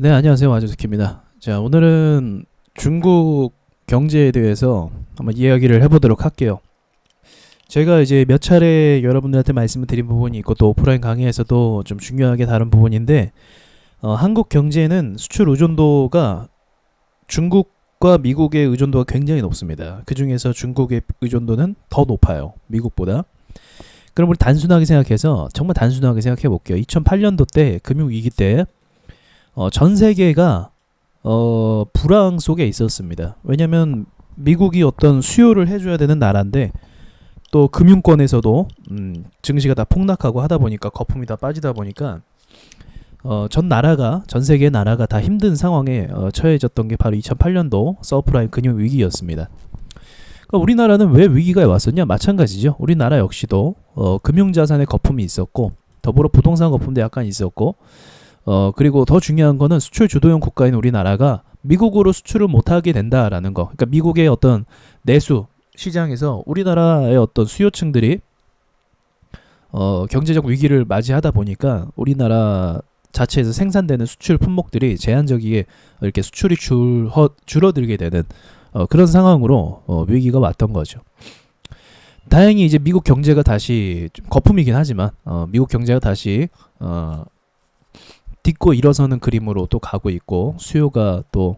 네, 안녕하세요. 와주스키입니다. 자, 오늘은 중국 경제에 대해서 한번 이야기를 해보도록 할게요. 제가 이제 몇 차례 여러분들한테 말씀을 드린 부분이 있고 또 오프라인 강의에서도 좀 중요하게 다룬 부분인데 어, 한국 경제는 수출 의존도가 중국과 미국의 의존도가 굉장히 높습니다. 그 중에서 중국의 의존도는 더 높아요. 미국보다. 그럼 우리 단순하게 생각해서 정말 단순하게 생각해 볼게요. 2008년도 때 금융 위기 때 어, 전 세계가 어, 불황 속에 있었습니다. 왜냐하면 미국이 어떤 수요를 해줘야 되는 나라인데 또 금융권에서도 음, 증시가 다 폭락하고 하다 보니까 거품이 다 빠지다 보니까 어, 전 나라가 전 세계 나라가 다 힘든 상황에 어, 처해졌던 게 바로 2008년도 서프라임 금융 위기였습니다. 그러니까 우리나라는 왜 위기가 왔었냐? 마찬가지죠. 우리나라 역시도 어, 금융자산의 거품이 있었고 더불어 부동산 거품도 약간 있었고 어, 그리고 더 중요한 거는 수출 주도형 국가인 우리나라가 미국으로 수출을 못하게 된다라는 거. 그러니까 미국의 어떤 내수 시장에서 우리나라의 어떤 수요층들이 어, 경제적 위기를 맞이하다 보니까 우리나라 자체에서 생산되는 수출 품목들이 제한적이게 이렇게 수출이 줄, 줄어들게 되는 어, 그런 상황으로 어, 위기가 왔던 거죠. 다행히 이제 미국 경제가 다시 좀 거품이긴 하지만 어, 미국 경제가 다시 어, 딛고 일어서는 그림으로 또 가고 있고 수요가 또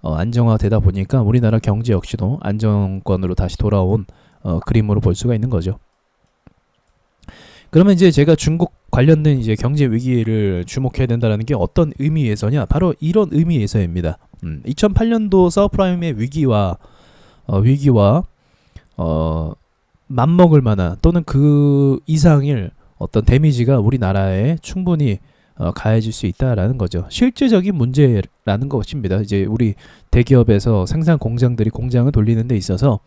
어, 안정화되다 보니까 우리나라 경제 역시도 안정권으로 다시 돌아온 어, 그림으로 볼 수가 있는 거죠. 그러면 이제 제가 중국 관련된 이제 경제 위기를 주목해야 된다는 게 어떤 의미에서냐? 바로 이런 의미에서입니다. 음, 2008년도 서프라임의 위기와 어, 위기와 어, 맞먹을 만한 또는 그 이상일 어떤 데미지가 우리나라에 충분히 어, 가해질 수 있다라는 거죠. 실제적인 문제라는 것입니다. 이제 우리 대기업에서 생산 공장들이 공장을 돌리는 데 있어서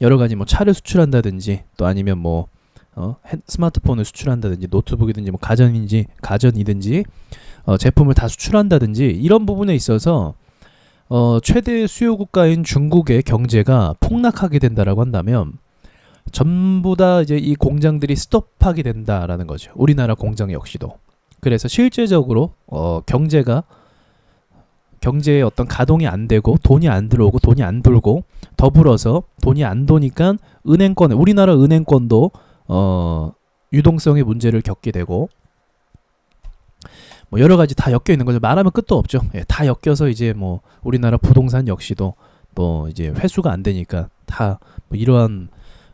여러 가지 뭐 차를 수출한다든지 또 아니면 뭐 어, 스마트폰을 수출한다든지 노트북이든지 뭐 가전인지 가전이든지 어, 제품을 다 수출한다든지 이런 부분에 있어서 어, 최대 수요 국가인 중국의 경제가 폭락하게 된다라고 한다면 전부 다 이제 이 공장들이 스톱하게 된다라는 거죠. 우리나라 공장 역시도. 그래서 실제적으로 어, 경제가 경제의 어떤 가동이 안 되고 돈이 안 들어오고 돈이 안 돌고 더불어서 돈이 안 도니까 은행권 우리나라 은행권도 어, 유동성의 문제를 겪게 되고 뭐 여러 가지 다 엮여 있는 거죠. 말하면 끝도 없죠. 예, 다 엮여서 이제 뭐 우리나라 부동산 역시도 또 이제 회수가 안 되니까 다 뭐 이러한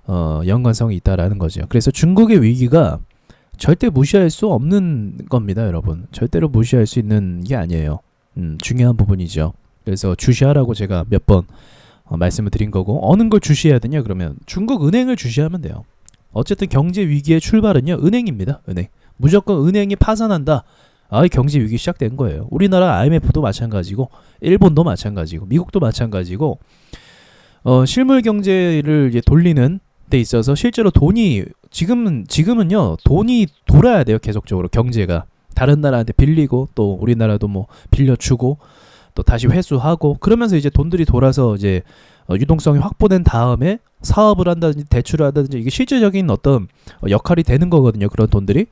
어, 연관성이 있다라는 거죠. 그래서 중국의 위기가 절대 무시할 수 없는 겁니다, 여러분. 절대로 무시할 수 있는 게 아니에요. 음, 중요한 부분이죠. 그래서 주시하라고 제가 몇번 어, 말씀을 드린 거고 어느 걸 주시해야 되냐 그러면 중국 은행을 주시하면 돼요. 어쨌든 경제 위기의 출발은요 은행입니다. 은행 무조건 은행이 파산한다. 아, 경제 위기 시작된 거예요. 우리나라 IMF도 마찬가지고 일본도 마찬가지고 미국도 마찬가지고 어, 실물 경제를 돌리는 데 있어서 실제로 돈이 지금은 지금은요 돈이 돌아야 돼요 계속적으로 경제가. 다른 나라한테 빌리고 또 우리나라도 뭐 빌려주고 또 다시 회수하고 그러면서 이제 돈들이 돌아서 이제 어, 유동성이 확보된 다음에 사업을 한다든지 대출을 한다든지 이게 실질적인 어떤 역할이 되는 거거든요 그런 돈들이.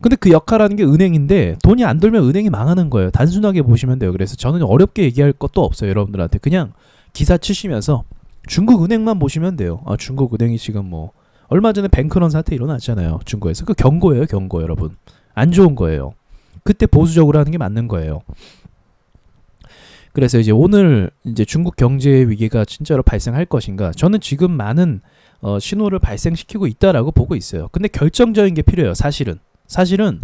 근데 그 역할하는 게 은행인데 돈이 안 돌면 은행이 망하는 거예요. 단순하게 보시면 돼요. 그래서 저는 어렵게 얘기할 것도 없어요 여러분들한테. 그냥 기사 치시면서 중국 은행만 보시면 돼요. 아, 중국 은행이 지금 뭐 얼마 전에 뱅크런 사태 일어났잖아요. 중국에서 그 경고예요, 경고 여러분. 안 좋은 거예요. 그때 보수적으로 하는 게 맞는 거예요. 그래서 이제 오늘 이제 중국 경제 위기가 진짜로 발생할 것인가? 저는 지금 많은 어, 신호를 발생시키고 있다라고 보고 있어요. 근데 결정적인 게 필요해요. 사실은 사실은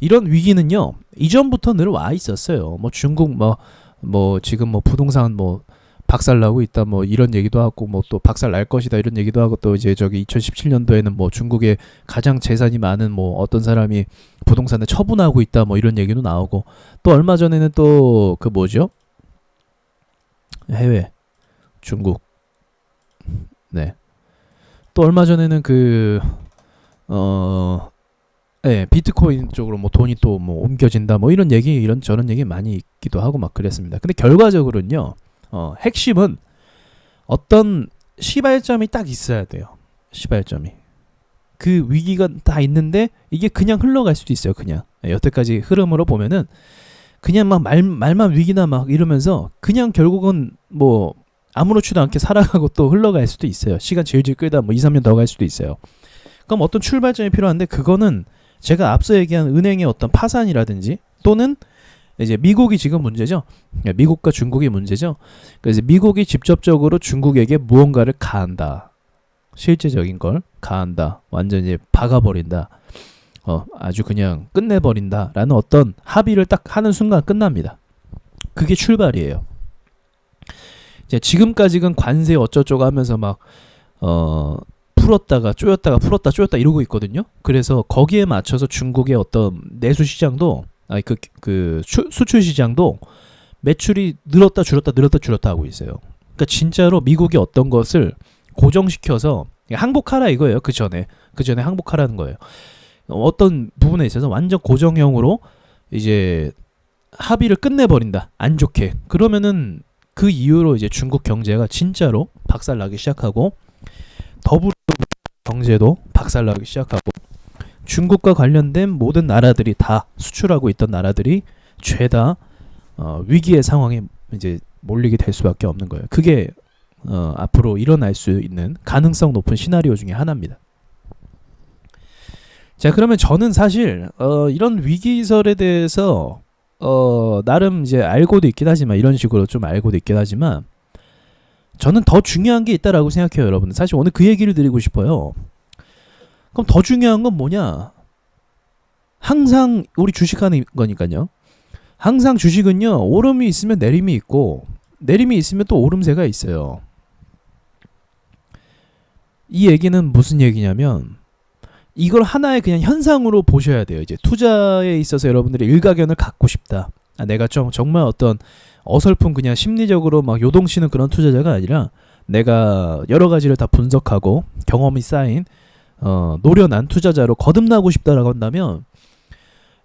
이런 위기는요 이전부터 늘 와 있었어요. 뭐 중국 뭐뭐 뭐 지금 뭐 부동산 뭐 박살 나고 있다 뭐 이런 얘기도 하고 뭐 또 박살 날 것이다 이런 얘기도 하고 또 이제 저기 2017년도에는 뭐 중국의 가장 재산이 많은 뭐 어떤 사람이 부동산을 처분하고 있다 뭐 이런 얘기도 나오고 또 얼마 전에는 또 그 뭐죠? 해외 중국 네. 또 얼마 전에는 그 어, 예, 비트코인 쪽으로 뭐 돈이 또 뭐 옮겨진다 뭐 이런 얘기 이런 저런 얘기 많이 있기도 하고 막 그랬습니다. 근데 결과적으로는요. 어, 핵심은 어떤 시발점이 딱 있어야 돼요. 시발점이. 그 위기가 다 있는데 이게 그냥 흘러갈 수도 있어요. 그냥 예, 여태까지 흐름으로 보면은 그냥 막 말 말만 위기나 막 이러면서 그냥 결국은 뭐 아무렇지도 않게 살아가고 또 흘러갈 수도 있어요. 시간 질질 끌다 뭐 2, 3년 더 갈 수도 있어요. 그럼 어떤 출발점이 필요한데 그거는 제가 앞서 얘기한 은행의 어떤 파산이라든지 또는 이제 미국이 지금 문제죠. 예, 미국과 중국이 문제죠. 그래서 미국이 직접적으로 중국에게 무언가를 가한다. 실제적인 걸 가한다. 완전 이제 박아버린다. 어, 아주 그냥 끝내버린다 라는 어떤 합의를 딱 하는 순간 끝납니다. 그게 출발이에요. 이제 지금까지는 관세 어쩌고저쩌고 하면서 막, 어, 풀었다가 쪼였다가 풀었다 쪼였다 이러고 있거든요. 그래서 거기에 맞춰서 중국의 어떤 내수 시장도 아니 그, 그 수, 수출 시장도 매출이 늘었다 줄었다 늘었다 줄었다 하고 있어요. 그러니까 진짜로 미국이 어떤 것을 고정시켜서 항복하라 이거예요. 그 전에 그 전에 항복하라는 거예요. 어떤 부분에 있어서 완전 고정형으로 이제 합의를 끝내버린다. 안 좋게. 그러면은 그 이후로 이제 중국 경제가 진짜로 박살나기 시작하고 더불어 경제도 박살나기 시작하고 중국과 관련된 모든 나라들이 다 수출하고 있던 나라들이 죄다 어, 위기의 상황에 이제 몰리게 될 수밖에 없는 거예요. 그게 어, 앞으로 일어날 수 있는 가능성 높은 시나리오 중에 하나입니다. 자 그러면 저는 사실 어, 이런 위기설에 대해서 어, 나름 이제 알고도 있긴 하지만 이런 식으로 좀 알고도 있긴 하지만 저는 더 중요한 게 있다라고 생각해요, 여러분. 사실 오늘 그 얘기를 드리고 싶어요. 그럼 더 중요한 건 뭐냐? 항상 우리 주식하는 거니까요. 항상 주식은요, 오름이 있으면 내림이 있고, 내림이 있으면 또 오름세가 있어요. 이 얘기는 무슨 얘기냐면, 이걸 하나의 그냥 현상으로 보셔야 돼요. 이제 투자에 있어서 여러분들이 일가견을 갖고 싶다. 아, 내가 좀 정말 어떤 어설픈 그냥 심리적으로 막 요동치는 그런 투자자가 아니라 내가 여러 가지를 다 분석하고 경험이 쌓인 어, 노련한 투자자로 거듭나고 싶다라고 한다면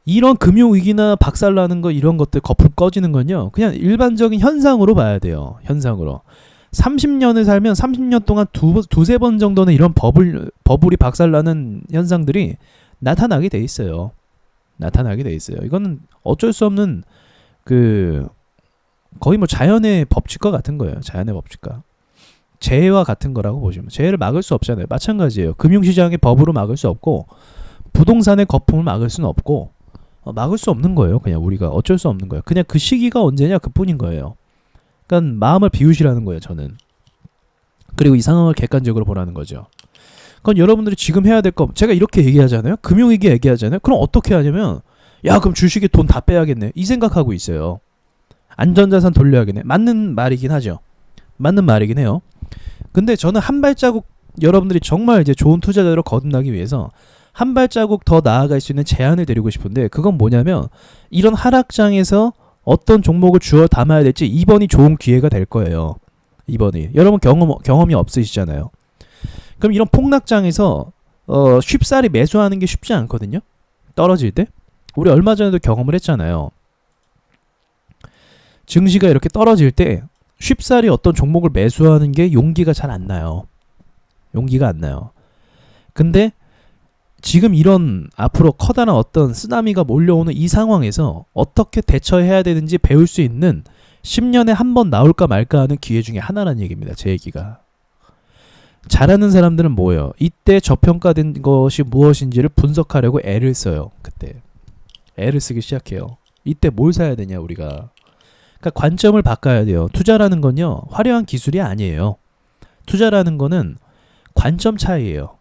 이런 금융 위기나 박살나는 거 이런 것들 거품 꺼지는 건요. 그냥 일반적인 현상으로 봐야 돼요. 현상으로. 30년을 살면 30년 동안 두, 두세 번 정도는 이런 버블, 버블이 박살나는 현상들이 나타나게 돼 있어요. 나타나게 돼 있어요. 이거는 어쩔 수 없는 그 거의 뭐 자연의 법칙과 같은 거예요. 자연의 법칙과. 재해와 같은 거라고 보시면 재해를 막을 수 없잖아요. 마찬가지예요. 금융시장의 법으로 막을 수 없고 부동산의 거품을 막을 수는 없고 어, 막을 수 없는 거예요. 그냥 우리가 어쩔 수 없는 거예요. 그냥 그 시기가 언제냐 그뿐인 거예요. 그러니까 마음을 비우시라는 거예요. 저는. 그리고 이 상황을 객관적으로 보라는 거죠. 그건 여러분들이 지금 해야 될 거 제가 이렇게 얘기하잖아요. 금융위기 얘기하잖아요. 그럼 어떻게 하냐면 야 그럼 주식에 돈 다 빼야겠네. 이 생각하고 있어요. 안전자산 돌려야겠네. 맞는 말이긴 하죠. 맞는 말이긴 해요. 근데 저는 한 발자국 여러분들이 정말 이제 좋은 투자자로 거듭나기 위해서 한 발자국 더 나아갈 수 있는 제안을 드리고 싶은데 그건 뭐냐면 이런 하락장에서 어떤 종목을 주어 담아야 될지 이번이 좋은 기회가 될 거예요. 이번이 여러분 경험 경험이 없으시잖아요. 그럼 이런 폭락장에서 어, 쉽사리 매수하는 게 쉽지 않거든요. 떨어질 때 우리 얼마 전에도 경험을 했잖아요. 증시가 이렇게 떨어질 때 쉽사리 어떤 종목을 매수하는 게 용기가 잘 안 나요. 용기가 안 나요. 근데 지금 이런 앞으로 커다란 어떤 쓰나미가 몰려오는 이 상황에서 어떻게 대처해야 되는지 배울 수 있는 10년에 한 번 나올까 말까 하는 기회 중에 하나라는 얘기입니다. 제 얘기가. 잘하는 사람들은 뭐예요? 이때 저평가된 것이 무엇인지를 분석하려고 애를 써요. 그때. 애를 쓰기 시작해요. 이때 뭘 사야 되냐, 우리가. 그러니까 관점을 바꿔야 돼요. 투자라는 건요, 화려한 기술이 아니에요. 투자라는 거는 관점 차이예요.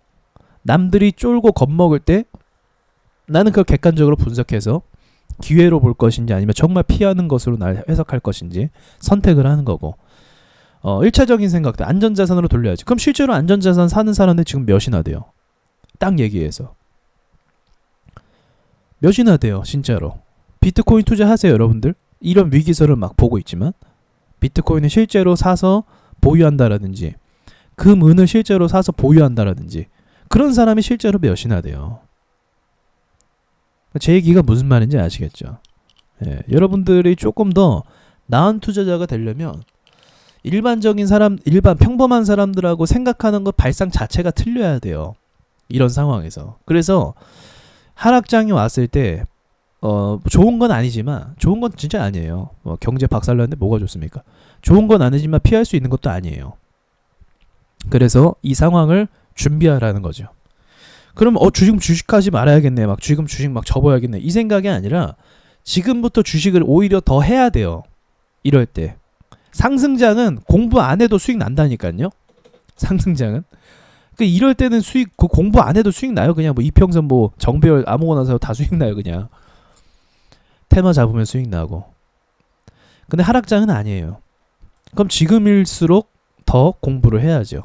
남들이 쫄고 겁먹을 때 나는 그걸 객관적으로 분석해서 기회로 볼 것인지 아니면 정말 피하는 것으로 날 해석할 것인지 선택을 하는 거고 어 1차적인 생각들 안전자산으로 돌려야지 그럼 실제로 안전자산 사는 사람들 지금 몇이나 돼요 딱 얘기해서 몇이나 돼요 진짜로 비트코인 투자하세요 여러분들 이런 위기설을 막 보고 있지만 비트코인을 실제로 사서 보유한다라든지 금은을 실제로 사서 보유한다라든지 그런 사람이 실제로 몇이나 돼요. 제 얘기가 무슨 말인지 아시겠죠? 예, 여러분들이 조금 더 나은 투자자가 되려면 일반적인 사람, 일반 평범한 사람들하고 생각하는 것 발상 자체가 틀려야 돼요. 이런 상황에서. 그래서 하락장이 왔을 때 어, 좋은 건 아니지만 좋은 건 진짜 아니에요. 뭐 경제 박살났는데 뭐가 좋습니까? 좋은 건 아니지만 피할 수 있는 것도 아니에요. 그래서 이 상황을 준비하라는 거죠. 그럼 어 지금 주식하지 말아야겠네. 막 지금 주식 막 접어야겠네. 이 생각이 아니라 지금부터 주식을 오히려 더 해야 돼요. 이럴 때 상승장은 공부 안 해도 수익 난다니까요. 상승장은 그 이럴 때는 수익 그 공부 안 해도 수익 나요. 그냥 뭐 이평선 뭐 정배열 아무거나 사도 다 수익 나요. 그냥 테마 잡으면 수익 나고. 근데 하락장은 아니에요. 그럼 지금일수록 더 공부를 해야죠.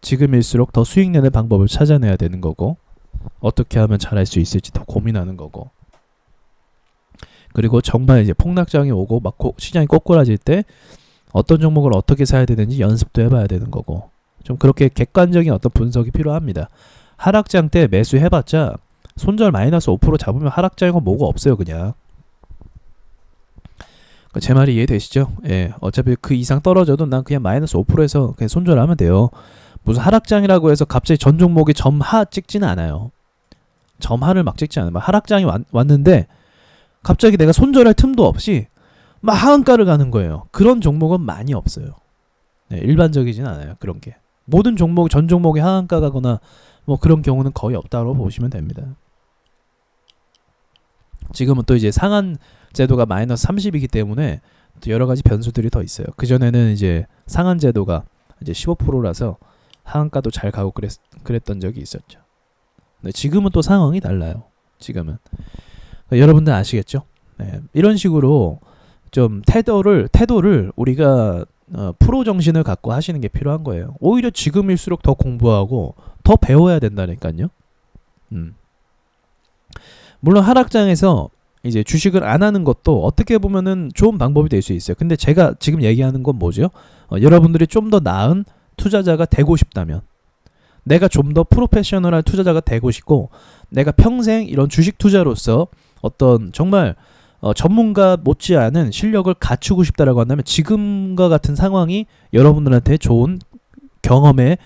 지금일수록 더 수익 내는 방법을 찾아내야 되는 거고 어떻게 하면 잘할 수 있을지 더 고민하는 거고 그리고 정말 이제 폭락장이 오고 막 고- 시장이 꼬꾸라질 때 어떤 종목을 어떻게 사야 되는지 연습도 해봐야 되는 거고 좀 그렇게 객관적인 어떤 분석이 필요합니다. 하락장 때 매수해봤자 손절 마이너스 5% 잡으면 하락장이고 뭐고 없어요 그냥. 그제 말이 이해되시죠? 예, 어차피 그 이상 떨어져도 난 그냥 마이너스 5%에서 그냥 손절하면 돼요. 무슨 하락장이라고 해서 갑자기 전 종목이 점하 찍지는 않아요. 점하를 막 찍지 않아요. 막 하락장이 왔, 왔는데 갑자기 내가 손절할 틈도 없이 막 하한가를 가는 거예요. 그런 종목은 많이 없어요. 네, 일반적이진 않아요. 그런 게. 모든 종목 전 종목이 하한가 가거나 뭐 그런 경우는 거의 없다고 보시면 됩니다. 지금은 또 이제 상한 제도가 마이너스 30이기 때문에 또 여러 가지 변수들이 더 있어요. 그 전에는 이제 상한 제도가 이제 15%라서 하한가도 잘 가고 그랬, 그랬던 적이 있었죠. 근데 지금은 또 상황이 달라요. 지금은 여러분들 아시겠죠? 네, 이런 식으로 좀 태도를 태도를 우리가 어, 프로 정신을 갖고 하시는 게 필요한 거예요. 오히려 지금일수록 더 공부하고 더 배워야 된다니까요. 음. 물론 하락장에서 이제 주식을 안 하는 것도 어떻게 보면은 좋은 방법이 될 수 있어요. 근데 제가 지금 얘기하는 건 뭐죠? 어, 여러분들이 좀 더 나은 투자자가 되고 싶다면 내가 좀 더 프로페셔널한 투자자가 되고 싶고 내가 평생 이런 주식 투자로서 어떤 정말 어, 전문가 못지않은 실력을 갖추고 싶다라고 한다면 지금과 같은 상황이 여러분들한테 좋은 경험의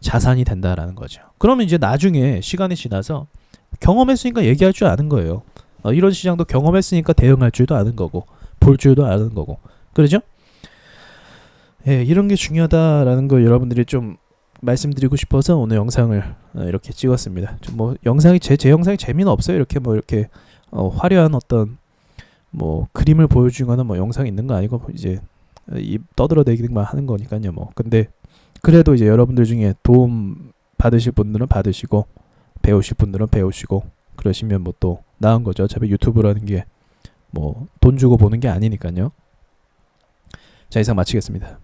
자산이 된다라는 거죠. 그러면 이제 나중에 시간이 지나서 경험했으니까 얘기할 줄 아는 거예요. 어, 이런 시장도 경험했으니까 대응할 줄도 아는 거고 볼 줄도 아는 거고 그러죠? 예, 이런 게 중요하다라는 거 여러분들이 좀 말씀드리고 싶어서 오늘 영상을 어, 이렇게 찍었습니다. 좀 뭐 영상이 제 제 영상이 재미는 없어요. 이렇게 뭐 이렇게 어, 화려한 어떤 뭐 그림을 보여주거나 뭐 영상 있는 거 아니고 이제 이 떠들어대기만 하는 거니까요. 뭐 근데 그래도 이제 여러분들 중에 도움 받으실 분들은 받으시고 배우실 분들은 배우시고 그러시면 뭐 또 나은 거죠. 어차피 유튜브라는 게 뭐 돈 주고 보는 게 아니니까요. 자 이상 마치겠습니다.